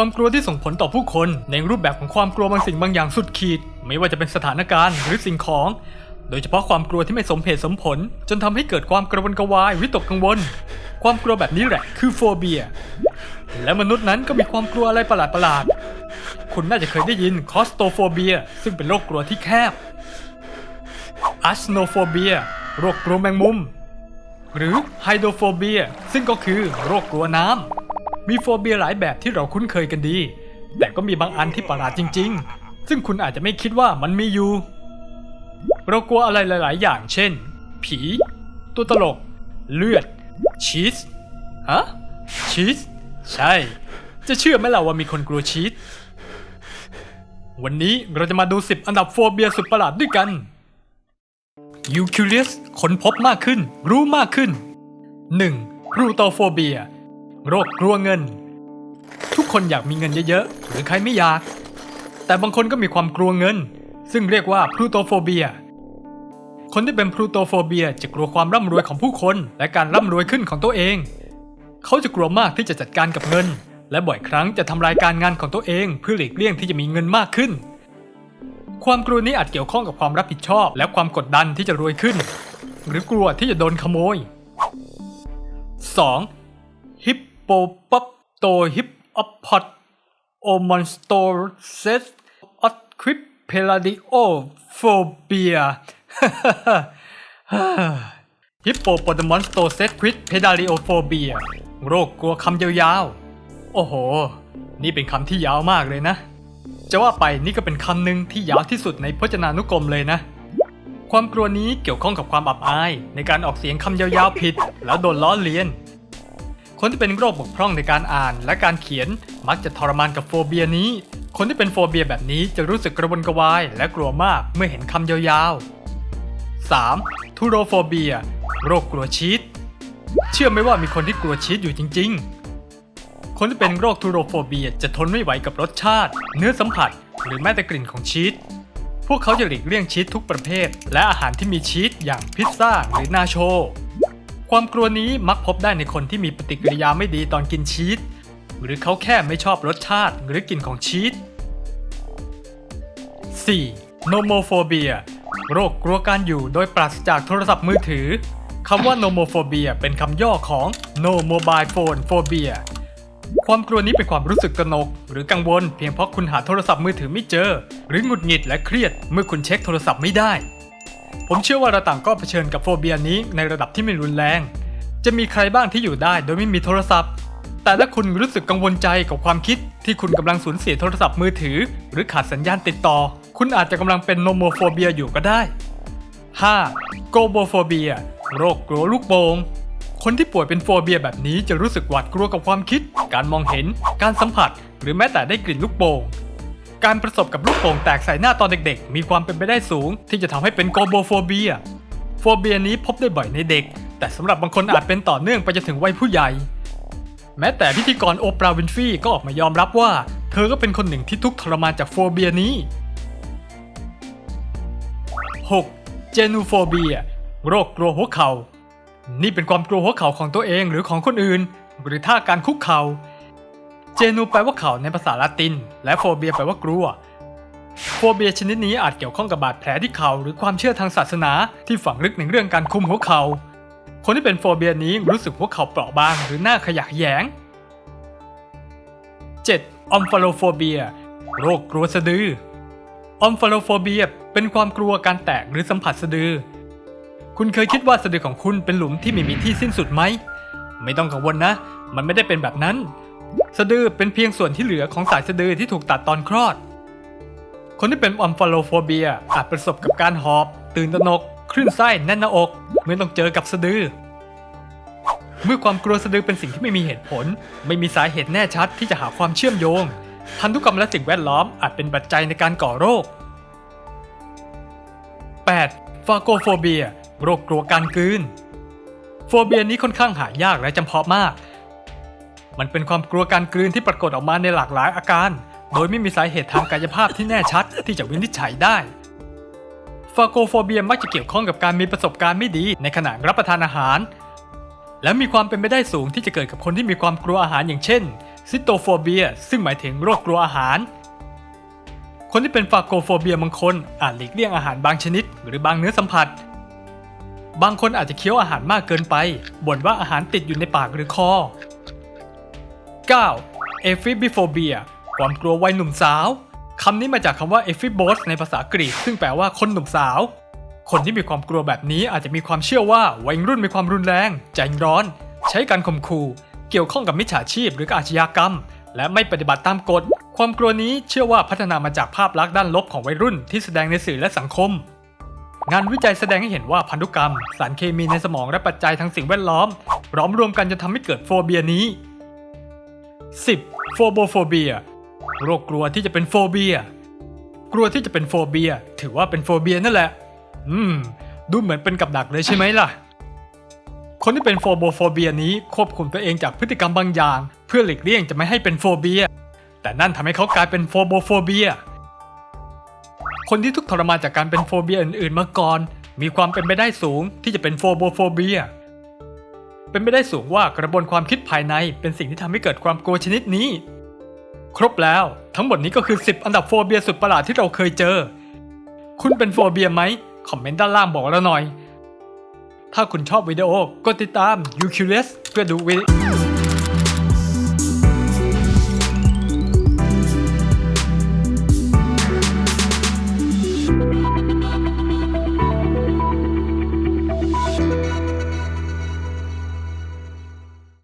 ความกลัวที่ส่งผลต่อผู้คน ในรูปแบบของความกลัวบางสิ่งบางอย่างสุดขีด ไม่ว่าจะเป็นสถานการณ์หรือสิ่งของ โดยเฉพาะความกลัวที่ไม่สมเหตุสมผล จนทำให้เกิดความกระวนกระวายวิตกกังวล ความกลัวแบบนี้แหละคือโฟเบีย และมนุษย์นั้นก็มีความกลัวอะไรประหลาดๆคุณน่าจะเคยได้ยินคอสโตโฟเบีย ซึ่งเป็นโรคกลัวที่แคบอัสโนโฟเบีย โรคกลัวแมงมุม หรือไฮโดรโฟเบีย ซึ่งก็คือโรคกลัวน้ำ มีโฟเบียหลายแบบที่เราคุ้นเคยกันดี แต่ก็มีบางอันที่ประหลาดจริง ๆ ซึ่งคุณอาจจะไม่คิดว่ามันมีอยู่ เรากลัวอะไรหลาย ๆ อย่าง เช่น ผี ตัวตลก เลือด ชีส ฮะ ชีส ใช่ จะเชื่อไหมล่ะว่ามีคนกลัวชีส วันนี้เราจะมาดู 10 อันดับโฟเบียสุดประหลาดด้วยกันยูคิลิสค้นพบมากขึ้น รู้มากขึ้น 1. รูโตโฟเบีย โรคกลัวเงิน ทุกคนอยากมีเงินเยอะๆ หรือใครไม่อยาก แต่บางคนก็มีความกลัวเงิน ซึ่งเรียกว่าพลูโตโฟเบีย คนที่เป็นพลูโตโฟเบียจะกลัวความร่ำรวยของผู้คน และการร่ำรวยขึ้นของตัวเอง เขาจะกลัวมากที่จะจัดการกับเงิน และบ่อยครั้งจะทำลายการงานของตัวเอง เพื่อหลีกเลี่ยงที่จะมีเงินมากขึ้น ความกลัวนี้อาจเกี่ยวข้องกับความรับผิดชอบ และความกดดันที่จะรวยขึ้น หรือกลัวที่จะโดนขโมย 2. ฮิป โปปัปโตฮิปอปพอดโอมอนสโตเซสออควิปเพลาดิโอโฟเบียฮิปโปโปตมอนสโตเซตควิดเพดาลิโอโฟเบียโรคกลัวคำยาวๆ โอ้โห นี่เป็นคำที่ยาวมากเลยนะ จะว่าไปนี่ก็เป็นคำหนึ่งที่ยาวที่สุดในพจนานุกรมเลยนะ ความกลัวนี้เกี่ยวข้องกับความอับอาย ในการออกเสียงคำยาวๆผิด แล้วโดนล้อเลียน คนที่เป็นโรคบกพร่องในการอ่านและการเขียนมักจะทรมานกับโฟเบียนี้ คนที่เป็นโฟเบียแบบนี้จะรู้สึกกระวนกระวายและกลัวมากเมื่อเห็นคำยาวๆ 3. ทูโรโฟเบีย โรคกลัวชีสเชื่อไหมว่ามีคนที่กลัวชีสอยู่จริง ๆ คนที่เป็นโรคทูโรโฟเบียจะทนไม่ไหวกับรสชาติ เนื้อสัมผัส หรือแม้แต่กลิ่นของชีสพวกเขาจะหลีกเลี่ยงชีสทุกประเภท และอาหารที่มีชีสอย่างพิซซ่าหรือนาโช ความกลัวนี้มักพบได้ในคนที่มีปฏิกิริยาไม่ดีตอนกินชีส หรือเขาแค่ไม่ชอบรสชาติหรือกลิ่นของชีส 4. โนโมโฟเบียโรคกลัวการอยู่โดยปราศจากโทรศัพท์มือถือ คำว่าโนโมโฟเบียเป็นคำย่อของ No Mobile Phone Phobia ความกลัวนี้เป็นความรู้สึกตระหนก หรือกังวลเพียงเพราะคุณหาโทรศัพท์มือถือไม่เจอ หรือหงุดหงิดและเครียดเมื่อคุณเช็คโทรศัพท์ไม่ได้ ผมเชื่อว่าเราต่างก็เผชิญกับโฟเบียนี้ในระดับที่ไม่รุนแรง จะมีใครบ้างที่อยู่ได้โดยไม่มีโทรศัพท์ แต่ถ้าคุณรู้สึกกังวลใจกับความคิดที่คุณกำลังสูญเสียโทรศัพท์มือถือ หรือขาดสัญญาณติดต่อ คุณอาจจะกำลังเป็นโนโมโฟเบียอยู่ก็ได้ 5. โกโบโฟเบียโรคกลัวลูกโป่งคนที่ป่วยเป็นโฟเบียแบบนี้จะรู้สึกหวาดกลัวกับความคิด การมองเห็น การสัมผัส หรือแม้แต่ได้กลิ่นลูกโป่ง การประสบกับลูกโป่งแตกใส่หน้าตอนเด็กๆ มีความเป็นไปได้สูง ที่จะทำให้เป็นโกโบโฟเบีย โฟเบียนี้พบได้บ่อยในเด็ก แต่สำหรับบางคนอาจเป็นต่อเนื่องไปจนถึงวัยผู้ใหญ่ แม้แต่พิธีกรโอปราห์วินฟรีก็ออกมายอมรับว่า เธอก็เป็นคนหนึ่งที่ทุกข์ทรมานจากโฟเบียนี้ 6. เจนูโฟเบีย โรคกลัวหัวเขา่า นี่เป็นความกลัวหัวเข่าของตัวเองหรือของคนอื่น หรือท่าการคุกเขา่า เจนูแปลว่าเขาในภาษาละติน และโฟเบียแปลว่ากลัว โฟเบียชนิดนี้อาจเกี่ยวข้องกับบาดแผลที่เขาหรือความเชื่อทางศาสนาที่ฝังลึกในเรื่องการคุมหัวเขา คนที่เป็นโฟเบียนี้รู้สึกหัวเขาเปราะบางหรือหน้าขยะแยง 7. ออมฟาโลโฟเบียโรคกลัวสะดือออมฟาโลโฟเบียเป็นความกลัวการแตกหรือสัมผัสสะดือ คุณเคยคิดว่าสะดือของคุณเป็นหลุมที่ไม่มีที่สิ้นสุดไหม ไม่ต้องกังวลนะ มันไม่ได้เป็นแบบนั้น สะดือเป็นเพียงส่วนที่เหลือของสายสะดือที่ถูกตัดตอนคลอด คนที่เป็นออมฟาโลโฟเบียอาจประสบกับการหอบ ตื่นตระหนก คลื่นไส้แน่นหน้าอกเมื่อต้องเจอกับสะดือ เมื่อความกลัวสะดือเป็นสิ่งที่ไม่มีเหตุผล ไม่มีสาเหตุแน่ชัดที่จะหาความเชื่อมโยง พันธุกรรมและสิ่งแวดล้อมอาจเป็นปัจจัยในการก่อโรค 8. ฟาโกโฟเบีย โรคกลัวการกลืน โฟเบียนี้ค่อนข้างหายากและจำเพาะมาก มันเป็นความกลัวการกลืนที่ปรากฏออกมาในหลากหลายอาการ โดยไม่มีสาเหตุทางกายภาพที่แน่ชัดที่จะวินิจฉัยได้ฟาโกโฟเบียมักจะเกี่ยวข้องกับการมีประสบการณ์ไม่ดีในขณะรับประทานอาหาร และมีความเป็นไปได้สูงที่จะเกิดกับคนที่มีความกลัวอาหารอย่างเช่นซิโตโฟเบียซึ่งหมายถึงโรคกลัวอาหาร คนที่เป็นฟาโกโฟเบียบางคนอาจหลีกเลี่ยงอาหารบางชนิด หรือบางเนื้อสัมผัส บางคนอาจจะเคี้ยวอาหารมากเกินไปบ่นว่าอาหารติดอยู่ในปากหรือคอ 9. เอฟิบิโฟเบียความกลัววัยหนุ่มสาว คำนี้มาจากคำว่า e p h i b o s ในภาษากรีก ซึ่งแปลว่าคนหนุ่มสาว คนที่มีความกลัวแบบนี้อาจจะมีความเชื่อว่าวัยรุ่นมีความรุนแรง ใจร้อน ใช้การข่มขู่ เกี่ยวข้องกับมิจฉาชีพหรืออาชญากรรม และไม่ปฏิบัติตามกฎ ความกลัวนี้เชื่อว่าพัฒนามาจากภาพลักษณ์ด้านลบของวัยรุ่นที่แสดงในสื่อและสังคมงานวิจัยแสดงให้เห็นว่าพันธุกรรม สารเคมีในสมองและปัจจัยทางสิ่งแวดล้อมล้อมรวมกันจะทำให้เกิดโฟเบียนี้ 10. โฟโบโฟเบียโรคกลัวที่จะเป็นโฟเบีย กลัวที่จะเป็นโฟเบีย ถือว่าเป็นโฟเบียนั่นแหละ อืม ดูเหมือนเป็นกับดักเลยใช่ไหมล่ะ คนที่เป็นโฟโบโฟเบียนี้ควบคุมตัวเองจากพฤติกรรมบางอย่าง เพื่อหลีกเลี่ยงจะไม่ให้เป็นโฟเบีย แต่นั่นทำให้เขากลายเป็นโฟโบโฟเบีย คนที่ทุกข์ทรมานจากการเป็นโฟเบียอื่นๆมาก่อน มีความเป็นไปได้สูงที่จะเป็นโฟโบโฟเบีย เป็นไปได้สูงว่ากระบวนความคิดภายในเป็นสิ่งที่ทำให้เกิดความกลัวชนิดนี้ ครบแล้วทั้งหมดนี้ก็คือ 10 อันดับโฟเบียสุดประหลาดที่เราเคยเจอ คุณเป็นโฟเบียไหมคอมเมนต์ด้านล่างบอกเราหน่อย ถ้าคุณชอบวิดีโอ กดติดตาม u q l e s เพื่อดูวิดี